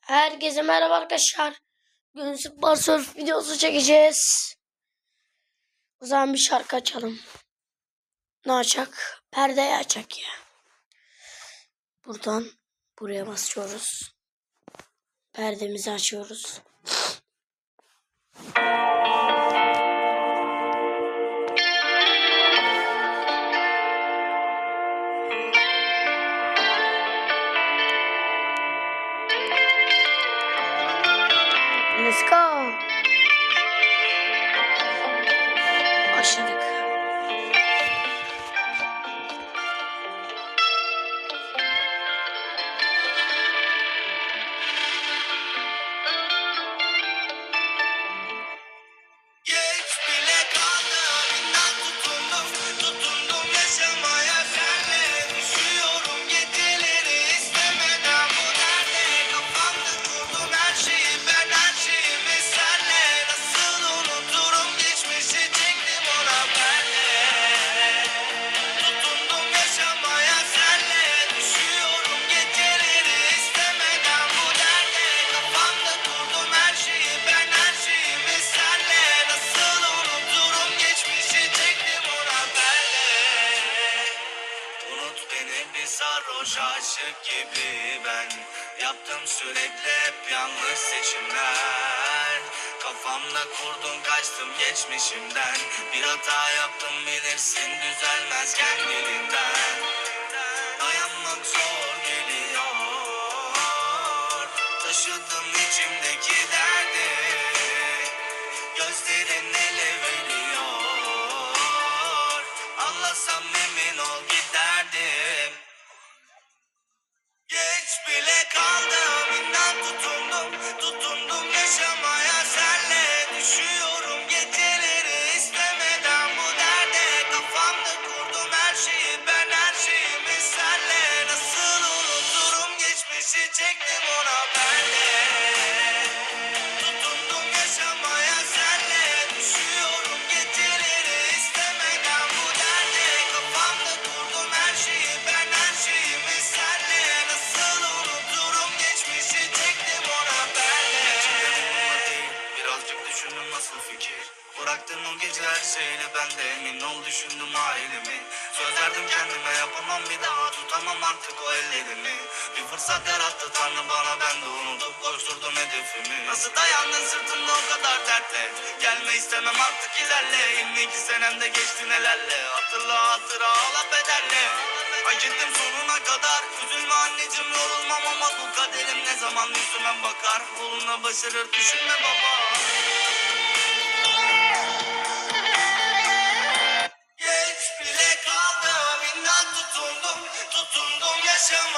Herkese merhaba arkadaşlar. Bugün Spor Surf videosu çekeceğiz. O zaman bir şarkı açalım. Ne açacak? Perdeyi açacak ya. Buradan buraya basıyoruz. Perdemizi açıyoruz. Let's go. Gibi ben Yaptım sürekli hep yanlış seçimler. Kafamda kurdum kaçtım geçmişimden. Bir hata yaptım bilirsin düzelmez kendiliğinden. Dayanmak zor geliyor. Taşıdım içimdeki çektim ona tutamam artık o ellerimi. Bir fırsat yarattı tanrı bana ben de unutup koşturdum hedefimi. Nasıl dayandın sırtımda o kadar dertle? Gelme istemem artık ilerle. 22 senemde geçti nelerle Hatırla hatıra ağla bedenle Hak ettim sonuna kadar. Üzülme anneciğim yorulmam ama bu kaderim ne zaman yüzüme bakar? Oğluna başarır düşünme baba Tutundum yaşamaya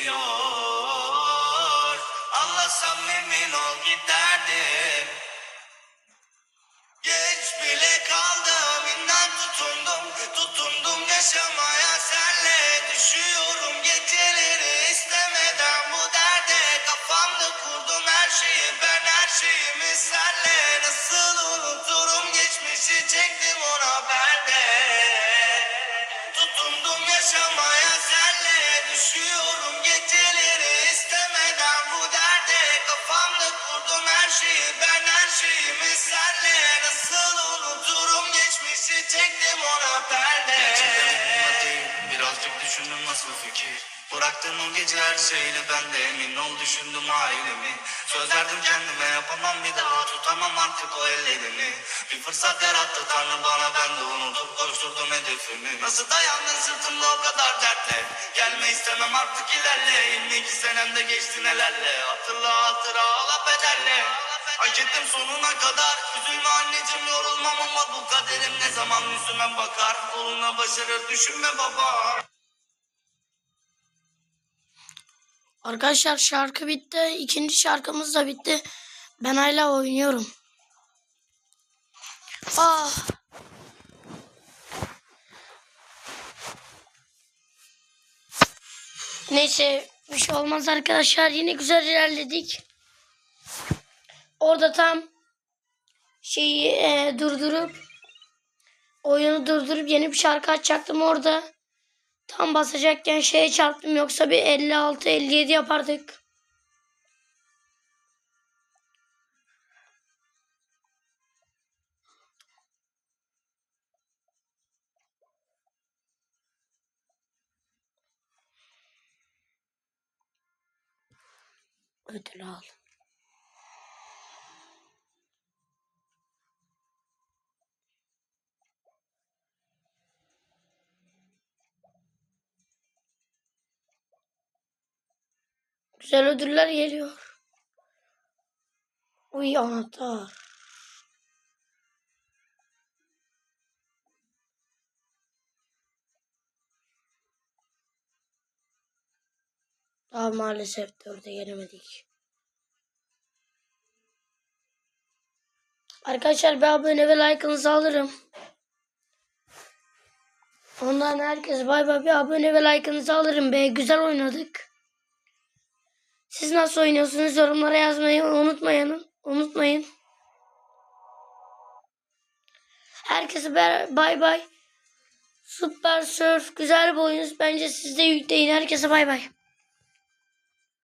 şeyimi senle Nasıl unuturum? Geçmişi çektim ona ben de. Tutundum yaşamaya senle Düşüyorum. Geceleri istemeden bu derde Kafamda kurdum her şeyi. Ben her şeyimi senle Nasıl unuturum? Geçmişi çektim ona perde Gerçekten umurumda değil. Birazcık düşündüm nasıl fikir Bıraktın o gece her şeyle ben de emin ol düşündüm ailemi. Söz verdim kendime yapamam bir daha tutamam artık o ellerini Bir fırsat yarattı Tanrı bana ben de unutup koşturdum hedefimi. Nasıl dayandın sırtımda o kadar dertle? Gelme istemem artık ilerle. 22 senemde geçti nelerle? Hatırla hatıra ağla bedelle. Hak ettim sonuna kadar. Üzülme anneciğim yorulmam ama bu kaderim ne zaman yüzüme bakar? Koluna başarır düşünme baba Arkadaşlar şarkı bitti. İkinci şarkımız da bitti. Ben hala oynuyorum. Ah. Neyse bir şey olmaz arkadaşlar. Yine güzel ilerledik. Orada tam şeyi e, durdurup oyunu durdurup yeni bir şarkı açacaktım orada. Tam basacakken şeye çarptım yoksa bir 56-57 yapardık. Ödül al. Güzel ödüller geliyor. Uy anahtar. Daha maalesef dörde gelemedik. Arkadaşlar bir abone ve like'ınızı alırım. Ondan herkes bay bay bir abone ve like'ınızı alırım be. Güzel oynadık. Siz nasıl oynuyorsunuz yorumlara yazmayı unutmayın. Unutmayın. Herkese bay bay. Super Surf güzel bir oyun. Bence siz de yükleyin. Herkese bay bay.